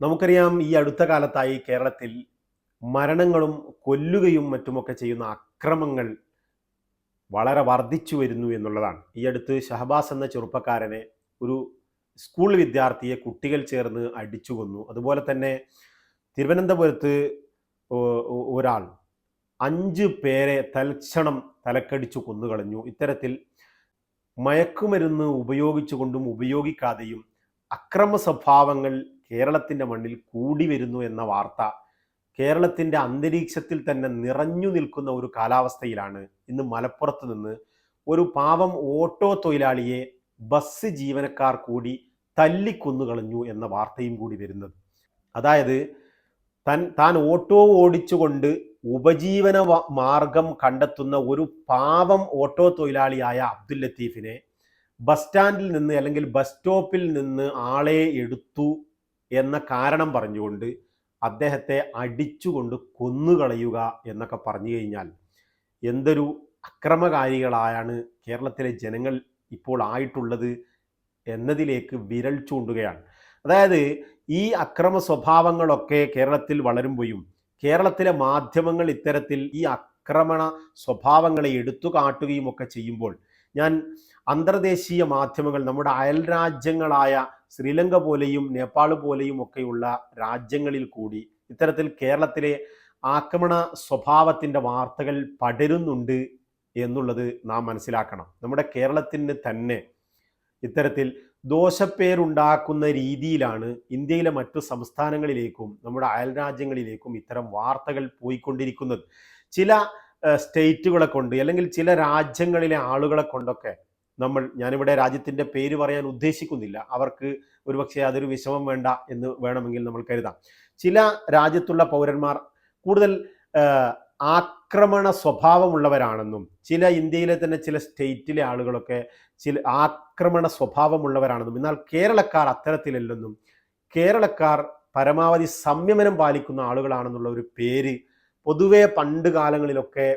നമുക്കറിയാം ഈ അടുത്ത കാലത്തായി കേരളത്തിൽ മരണങ്ങളും കൊല്ലുകയും മറ്റുമൊക്കെ ചെയ്യുന്ന അക്രമങ്ങൾ വളരെ വർദ്ധിച്ചു വരുന്നു എന്നുള്ളതാണ്. ഈ അടുത്ത് ഷഹബാസ് എന്ന ചെറുപ്പക്കാരനെ ഒരു സ്കൂൾ വിദ്യാർത്ഥിയെ കുട്ടികൾ ചേർന്ന് അടിച്ചു കൊന്നു. അതുപോലെ തന്നെ തിരുവനന്തപുരത്ത് ഒരാൾ അഞ്ച് പേരെ തൽക്ഷണം തലക്കടിച്ചു കൊന്നുകളഞ്ഞു. ഇത്തരത്തിൽ മയക്കുമരുന്ന് ഉപയോഗിച്ചുകൊണ്ടും ഉപയോഗിക്കാതെയും അക്രമ സ്വഭാവങ്ങൾ കേരളത്തിന്റെ മണ്ണിൽ കൂടി വരുന്നു എന്ന വാർത്ത കേരളത്തിന്റെ അന്തരീക്ഷത്തിൽ തന്നെ നിറഞ്ഞു നിൽക്കുന്ന ഒരു കാലാവസ്ഥയിലാണ് ഇന്ന് മലപ്പുറത്ത് നിന്ന് ഒരു പാവം ഓട്ടോ തൊഴിലാളിയെ ബസ് ജീവനക്കാർ കൂടി തല്ലിക്കൊന്നുകളഞ്ഞു എന്ന വാർത്തയും കൂടി വരുന്നത്. അതായത് തൻ താൻ ഓട്ടോ ഓടിച്ചുകൊണ്ട് ഉപജീവന മാർഗം കണ്ടെത്തുന്ന ഒരു പാവം ഓട്ടോ തൊഴിലാളിയായ അബ്ദുൽ ലത്തീഫിനെ ബസ് സ്റ്റാൻഡിൽ നിന്ന് അല്ലെങ്കിൽ ബസ് സ്റ്റോപ്പിൽ നിന്ന് ആളെ എടുത്തു എന്ന കാരണം പറഞ്ഞുകൊണ്ട് അദ്ദേഹത്തെ അടിച്ചുകൊണ്ട് കൊന്നുകളയുക എന്നൊക്കെ പറഞ്ഞു കഴിഞ്ഞാൽ എന്തൊരു അക്രമകാരികളായാണ് കേരളത്തിലെ ജനങ്ങൾ ഇപ്പോൾ ആയിട്ടുള്ളത് എന്നതിലേക്ക് വിരൽ ചൂണ്ടുകയാണ്. അതായത് ഈ അക്രമ സ്വഭാവങ്ങളൊക്കെ കേരളത്തിൽ വളരുമ്പോഴും കേരളത്തിലെ മാധ്യമങ്ങൾ ഇത്തരത്തിൽ ഈ ആക്രമണ സ്വഭാവങ്ങളെ എടുത്തു കാട്ടുകയും ഒക്കെ ചെയ്യുമ്പോൾ ഞാൻ അന്തർദേശീയ മാധ്യമങ്ങൾ നമ്മുടെ അയൽ രാജ്യങ്ങളായ ശ്രീലങ്ക പോലെയും നേപ്പാൾ പോലെയും ഒക്കെയുള്ള രാജ്യങ്ങളിൽ കൂടി ഇത്തരത്തിൽ കേരളത്തിലെ ആക്രമണ സ്വഭാവത്തിന്റെ വാർത്തകൾ പടരുന്നുണ്ട് എന്നുള്ളത് നാം മനസ്സിലാക്കണം. നമ്മുടെ കേരളത്തിന് തന്നെ ഇത്തരത്തിൽ ദോഷപ്പേരുണ്ടാക്കുന്ന രീതിയിലാണ് ഇന്ത്യയിലെ മറ്റു സംസ്ഥാനങ്ങളിലേക്കും നമ്മുടെ അയൽ രാജ്യങ്ങളിലേക്കും ഇത്തരം വാർത്തകൾ പോയിക്കൊണ്ടിരിക്കുന്നത്. ചില സ്റ്റേറ്റുകളെ കൊണ്ട് അല്ലെങ്കിൽ ചില രാജ്യങ്ങളിലെ ആളുകളെ കൊണ്ടൊക്കെ നമ്മൾ ഞാനിവിടെ രാജ്യത്തിന്റെ പേര് പറയാൻ ഉദ്ദേശിക്കുന്നില്ല. അവർക്ക് ഒരുപക്ഷെ അതൊരു വിഷമം വേണ്ട എന്ന് വേണമെങ്കിൽ നമ്മൾ കരുതാം. ചില രാജ്യത്തുള്ള പൗരന്മാർ കൂടുതൽ ആക്രമണ സ്വഭാവമുള്ളവരാണെന്നും ചില ഇന്ത്യയിലെ തന്നെ ചില സ്റ്റേറ്റിലെ ആളുകളൊക്കെ ചില ആക്രമണ സ്വഭാവമുള്ളവരാണെന്നും എന്നാൽ കേരളക്കാർ അത്തരത്തിലല്ലെന്നും കേരളക്കാർ പരമാവധി സംയമനം പാലിക്കുന്ന ആളുകളാണെന്നുള്ള ഒരു പേര് പൊതുവെ പണ്ട് കാലങ്ങളിലൊക്കെ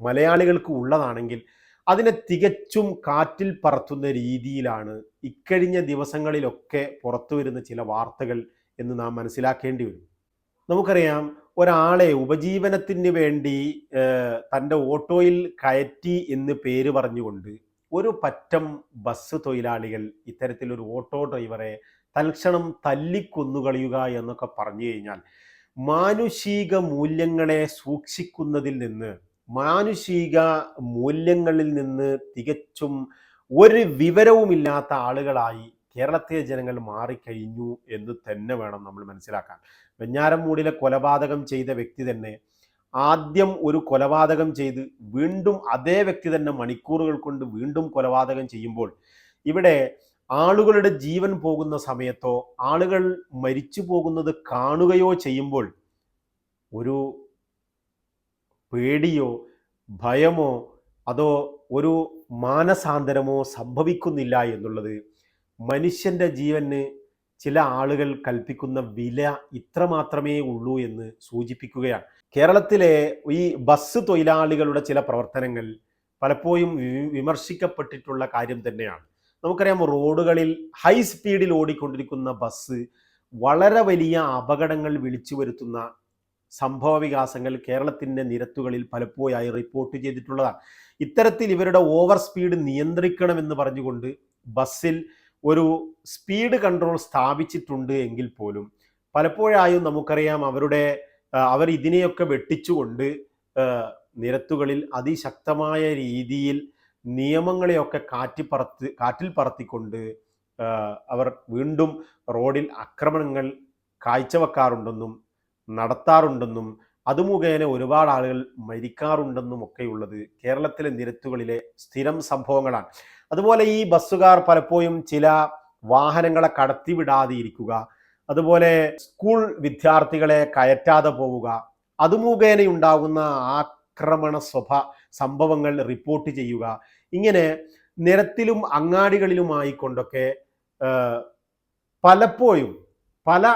മലയാളികൾക്ക് ഉള്ളതാണെങ്കിൽ അതിനെ തികച്ചും കാറ്റിൽ പറത്തുന്ന രീതിയിലാണ് ഇക്കഴിഞ്ഞ ദിവസങ്ങളിലൊക്കെ പുറത്തു വരുന്ന ചില വാർത്തകൾ എന്ന് നാം മനസ്സിലാക്കേണ്ടി വരും. നമുക്കറിയാം ഒരാളെ ഉപജീവനത്തിന് വേണ്ടി തന്റെ ഓട്ടോയിൽ കയറ്റി എന്ന് പേര് പറഞ്ഞുകൊണ്ട് ഒരു പറ്റം ബസ് തൊഴിലാളികൾ ഇത്തരത്തിലൊരു ഓട്ടോ ഡ്രൈവറെ തൽക്ഷണം തല്ലിക്കൊന്നുകളയുക എന്നൊക്കെ പറഞ്ഞു കഴിഞ്ഞാൽ മാനുഷിക മൂല്യങ്ങളെ സൂക്ഷിക്കുന്നതിൽ നിന്ന് മാനുഷിക മൂല്യങ്ങളിൽ നിന്ന് തികച്ചും ഒരു വിവരവുമില്ലാത്ത ആളുകളായി കേരളത്തിലെ ജനങ്ങൾ മാറിക്കഴിഞ്ഞു എന്ന് തന്നെ വേണം നമ്മൾ മനസ്സിലാക്കാൻ. വെഞ്ഞാറമൂടിലെ കൊലപാതകം ചെയ്ത വ്യക്തി തന്നെ ആദ്യം ഒരു കൊലപാതകം ചെയ്ത് വീണ്ടും അതേ വ്യക്തി തന്നെ മണിക്കൂറുകൾ കൊണ്ട് വീണ്ടും കൊലപാതകം ചെയ്യുമ്പോൾ ഇവിടെ ആളുകളുടെ ജീവൻ പോകുന്ന സമയത്തോ ആളുകൾ മരിച്ചു പോകുന്നത് കാണുകയോ ചെയ്യുമ്പോൾ ഒരു പേടിയോ ഭയമോ അതോ ഒരു മാനസാന്തരമോ സംഭവിക്കുന്നില്ല എന്നുള്ളത് മനുഷ്യന്റെ ജീവന് ചില ആളുകൾ കൽപ്പിക്കുന്ന വില ഇത്ര മാത്രമേ ഉള്ളൂ എന്ന് സൂചിപ്പിക്കുകയാണ്. കേരളത്തിലെ ഈ ബസ് തൊഴിലാളികളുടെ ചില പ്രവർത്തനങ്ങൾ പലപ്പോഴും വിമർശിക്കപ്പെട്ടിട്ടുള്ള കാര്യം തന്നെയാണ്. നമുക്കറിയാം റോഡുകളിൽ ഹൈ സ്പീഡിൽ ഓടിക്കൊണ്ടിരിക്കുന്ന ബസ് വളരെ വലിയ അപകടങ്ങൾ വിളിച്ചു വരുത്തുന്ന സംഭവ വികാസങ്ങൾ കേരളത്തിന്റെ നിരത്തുകളിൽ പലപ്പോഴായി റിപ്പോർട്ട് ചെയ്തിട്ടുള്ളതാണ്. ഇത്തരത്തിൽ ഇവരുടെ ഓവർ സ്പീഡ് നിയന്ത്രിക്കണമെന്ന് പറഞ്ഞുകൊണ്ട് ബസ്സിൽ ഒരു സ്പീഡ് കൺട്രോൾ സ്ഥാപിച്ചിട്ടുണ്ട് എങ്കിൽ പോലും പലപ്പോഴായും നമുക്കറിയാം അവരുടെ അവർ ഇതിനെയൊക്കെ വെട്ടിച്ചുകൊണ്ട് നിരത്തുകളിൽ അതിശക്തമായ രീതിയിൽ നിയമങ്ങളെയൊക്കെ കാറ്റി പറത്ത് കാറ്റിൽ പറത്തിക്കൊണ്ട് അവർ വീണ്ടും റോഡിൽ ആക്രമണങ്ങൾ കാഴ്ചവെക്കാറുണ്ടെന്നും നടത്താറുണ്ടെന്നും അത് മുഖേന ഒരുപാട് ആളുകൾ മരിക്കാറുണ്ടെന്നും ഒക്കെയുള്ളത് കേരളത്തിലെ നിരത്തുകളിലെ സ്ഥിരം സംഭവങ്ങളാണ്. അതുപോലെ ഈ ബസ്സുകാർ പലപ്പോഴും ചില വാഹനങ്ങളെ കടത്തിവിടാതെ ഇരിക്കുക അതുപോലെ സ്കൂൾ വിദ്യാർത്ഥികളെ കയറ്റാതെ പോവുക അതുമുഖേനയുണ്ടാകുന്ന ആക്രമണ സ്വഭ സംഭവങ്ങൾ റിപ്പോർട്ട് ചെയ്യുക. ഇങ്ങനെ നിരത്തിലും അങ്ങാടികളിലുമായി കൊണ്ടൊക്കെ പലപ്പോഴും പല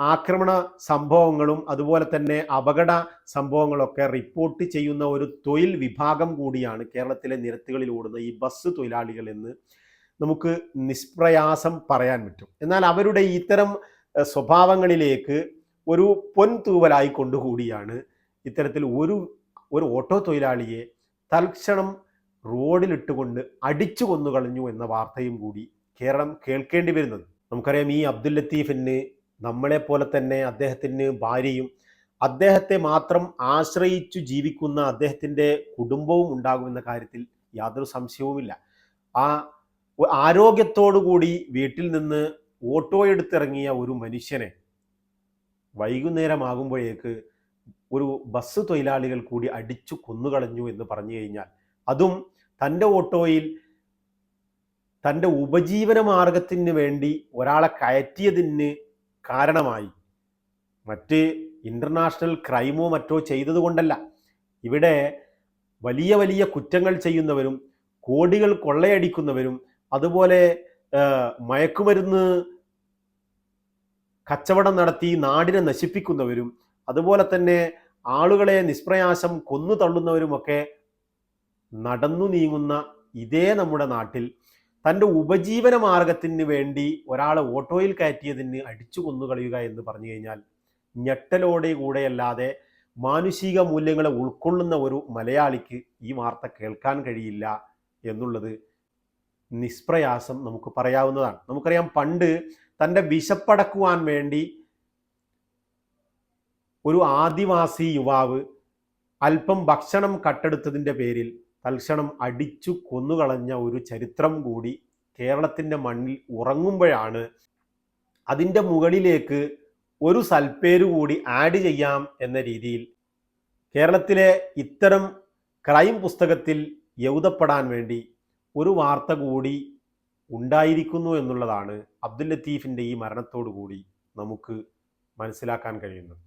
ആക്രമണ സംഭവങ്ങളും അതുപോലെ തന്നെ അപകട സംഭവങ്ങളൊക്കെ റിപ്പോർട്ട് ചെയ്യുന്ന ഒരു തൊഴിൽ വിഭാഗം കൂടിയാണ് കേരളത്തിലെ നിരത്തുകളിൽ ഓടുന്ന ഈ ബസ് തൊഴിലാളികൾ എന്ന് നമുക്ക് നിഷ്പ്രയാസം പറയാൻ പറ്റും. എന്നാൽ അവരുടെ ഇത്തരം സ്വഭാവങ്ങളിലേക്ക് ഒരു പൊൻതൂവലായി കൊണ്ടുകൂടിയാണ് ഇത്തരത്തിൽ ഒരു ഒരു ഓട്ടോ തൊഴിലാളിയെ തൽക്ഷണം റോഡിലിട്ടുകൊണ്ട് അടിച്ചു കൊന്നു കളഞ്ഞു എന്ന വാർത്തയും കൂടി കേരളം കേൾക്കേണ്ടി വരുന്നത്. നമുക്കറിയാം ഈ അബ്ദുൽ ലത്തീഫിന് നമ്മളെ പോലെ തന്നെ അദ്ദേഹത്തിന് ഭാര്യയും അദ്ദേഹത്തെ മാത്രം ആശ്രയിച്ചു ജീവിക്കുന്ന അദ്ദേഹത്തിന്റെ കുടുംബവും ഉണ്ടാകുമെന്ന കാര്യത്തിൽ യാതൊരു സംശയവുമില്ല. ആ ആരോഗ്യത്തോടുകൂടി ആരോഗ്യത്തോടു കൂടി വീട്ടിൽ നിന്ന് ഓട്ടോ എടുത്തിറങ്ങിയ ഒരു മനുഷ്യനെ വൈകുന്നേരമാകുമ്പോഴേക്ക് ഒരു ബസ് തൊഴിലാളികൾ കൂടി അടിച്ചു കൊന്നുകളഞ്ഞു എന്ന് പറഞ്ഞു കഴിഞ്ഞാൽ അതും തന്റെ ഓട്ടോയിൽ തന്റെ ഉപജീവന മാർഗത്തിന് വേണ്ടി ഒരാളെ കയറ്റിയതിന് കാരണമായി. മറ്റ് ഇന്റർനാഷണൽ ക്രൈമോ മറ്റോ ചെയ്തതുകൊണ്ടല്ല ഇവിടെ വലിയ വലിയ കുറ്റങ്ങൾ ചെയ്യുന്നവരും കോടികൾ കൊള്ളയടിക്കുന്നവരും അതുപോലെ മയക്കുമരുന്ന് കച്ചവടം നടത്തി നാടിനെ നശിപ്പിക്കുന്നവരും അതുപോലെ തന്നെ ആളുകളെ നിഷ്പ്രയാസം കൊന്നു തള്ളുന്നവരുമൊക്കെ നടന്നു നീങ്ങുന്ന ഇതേ നമ്മുടെ നാട്ടിൽ തന്റെ ഉപജീവന മാർഗത്തിന് വേണ്ടി ഒരാളെ ഓട്ടോയിൽ കയറ്റിയതിന് അടിച്ചു കൊന്നുകളയുക എന്ന് പറഞ്ഞു കഴിഞ്ഞാൽ ഞെട്ടലോടെ കൂടെയല്ലാതെ മാനുഷിക മൂല്യങ്ങളെ ഉൾക്കൊള്ളുന്ന ഒരു മലയാളിക്ക് ഈ വാർത്ത കേൾക്കാൻ കഴിയില്ല എന്നുള്ളത് നിഷ്പ്രയാസം നമുക്ക് പറയാവുന്നതാണ്. നമുക്കറിയാം പണ്ട് തന്റെ വിശപ്പടക്കുവാൻ വേണ്ടി ഒരു ആദിവാസി യുവാവ് അല്പം ഭക്ഷണം കട്ടെടുത്തതിന്റെ പേരിൽ തൽക്ഷണം അടിച്ചു കൊന്നുകളഞ്ഞ ഒരു ചരിത്രം കൂടി കേരളത്തിന്റെ മണ്ണിൽ ഉറങ്ങുമ്പോഴാണ് അതിന്റെ മുകളിലേക്ക് ഒരു സൽപ്പേര് കൂടി ആഡ് ചെയ്യാം എന്ന രീതിയിൽ കേരളത്തിലെ ഇത്തരം ക്രൈം പുസ്തകത്തിൽ എഴുതപ്പെടാൻ വേണ്ടി ഒരു വാർത്ത കൂടി ഉണ്ടായിരിക്കുന്നു എന്നുള്ളതാണ് അബ്ദുൽ ലത്തീഫിന്റെ ഈ മരണത്തോടു കൂടി നമുക്ക് മനസ്സിലാക്കാൻ കഴിയുന്നത്.